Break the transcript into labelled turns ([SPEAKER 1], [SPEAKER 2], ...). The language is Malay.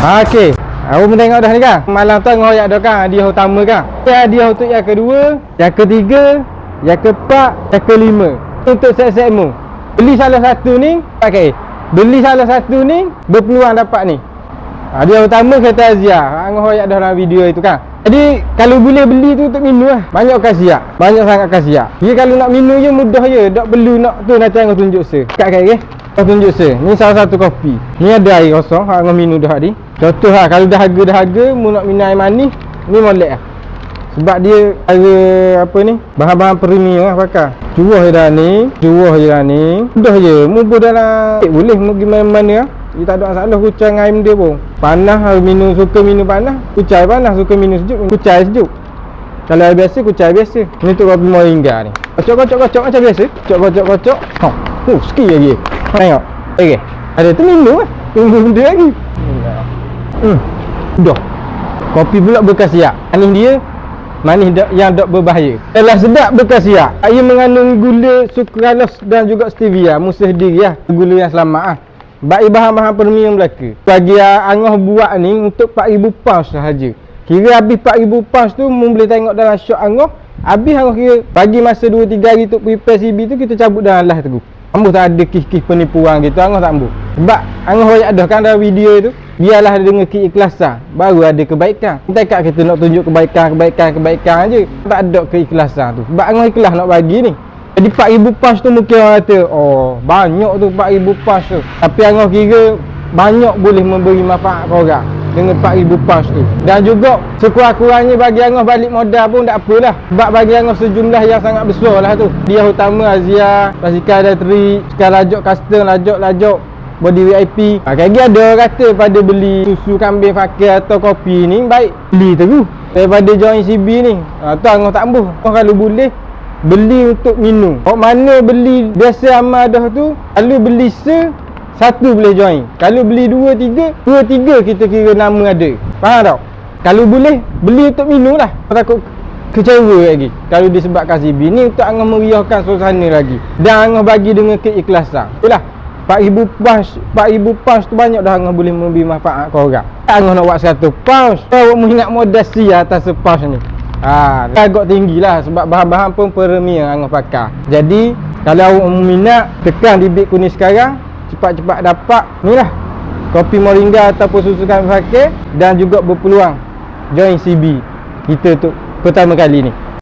[SPEAKER 1] Ha okey. Aku pun tengok dah ni kan. Malam tu ngoyak dah kan hadiah utama kan. Ya hadiah untuk yang kedua, yang ketiga, yang keempat, yang kelima. Untuk set-setmu. Beli salah satu ni pakai. Beli salah satu ni berpeluang dapat ni. Hadiah utama kereta Azia. Hang ngoyak dah dalam video itu kan. Jadi kalau boleh beli tu untuk minum lah. Banyak kasiak. Banyak sangat kasiak. Dia kalau nak minum je mudah je. Tak perlu nak tu nanti aku tunjuk se. Kat kat ke? Aku tunjuk se. Ni salah satu kopi. Ni ada air kosong. Hang minum dah tadi. Contoh lah kalau dahaga dahaga mu nak minum air manis, ni molek lah. Sebab dia ada apa ni? Bahan-bahan premium lah pakai. Curuh je dah ni, curuh je dah ni. Mudah je. Mu pun dalam eh, boleh mu pergi mana-mana lah. Dia tak ada masalah kucai dengan air dia pun. Panas kalau minum suka minum panas, kucai panas suka minum sejuk, kucai sejuk. Kalau air biasa, kucai biasa. Ni tu kopi moringa ni. Kocok-kocok-kocok macam biasa. Kocok-kocok-kocok. Ha. Oh, sikit lagi. Tengok. Okey. Ada tu minum lah. Tunggu benda lagi. Hmm. Dah. Kopi pula berkhasiat. Manis dia manis dok yang dok berbahaya. Ialah sedap berkhasiat. Ia mengandung gula sukralos dan juga stevia. Musuh diri lah. Gula yang selamat ah. Baik bahan-bahan premium belaka. Bagi yang Angah buat ni untuk 4000 pounds sahaja. Kira habis 4000 pounds tu mu boleh tengok dalam shop Angah. Habis Angah kira bagi masa 2 3 hari untuk prepare CB tu kita cabut dalam live tu. Ambuh tak ada kis-kis penipuan gitu Angah tak ambuh. Sebab Angah banyak dah kan dalam video tu. Biarlah dengan keikhlasan. Baru ada kebaikan. Kita kat kita nak tunjuk kebaikan Kebaikan Kebaikan aja Tak ada keikhlasan tu. Sebab Angah ikhlas nak bagi ni. Jadi 4000 pas tu mungkin orang kata Oh banyak tu 4000 pas tu. Tapi Angah kira Banyak boleh memberi manfaat ke orang Dengan 4000 pas tu. Dan juga Sekurang-kurangnya bagi Angah balik modal pun tak apalah. Sebab bagi Angah sejumlah yang sangat besar lah tu. Dia utama Azia Basikal ada tri Sekarang lajok custom Lajok-lajok body VIP ha, Kaki ada orang kata pada beli susu kambing fakir atau kopi ni Baik beli terus Daripada join CB ni. Ha, Tu angah tak ambuh. Oh, Kalau boleh Beli untuk minum. Oh mana beli biasa amal dah tu Kalau beli se Satu boleh join. Kalau beli dua tiga Dua tiga kita kira nama ada. Faham tak? Kalau boleh Beli untuk minum lah. Takut kecewa lagi. Kalau disebabkan CB Ni untuk angah meriahkan suasana lagi. Dan angah bagi dengan keikhlasan Itulah 4000 pounds 4000 pounds tu banyak dah Angah boleh memberi manfaat kau orang. Angah nak buat 100 pounds Kau mau ingat modal si atas pounds ni. Ha, agak tinggi lah sebab bahan-bahan pun premium Angah pakai. Jadi kalau awak minat tekan di bit kuning sekarang. Cepat-cepat dapat. Ni lah. Kopi moringa ataupun susu kami pakai Dan juga berpeluang. Join CB Kita tu pertama kali ni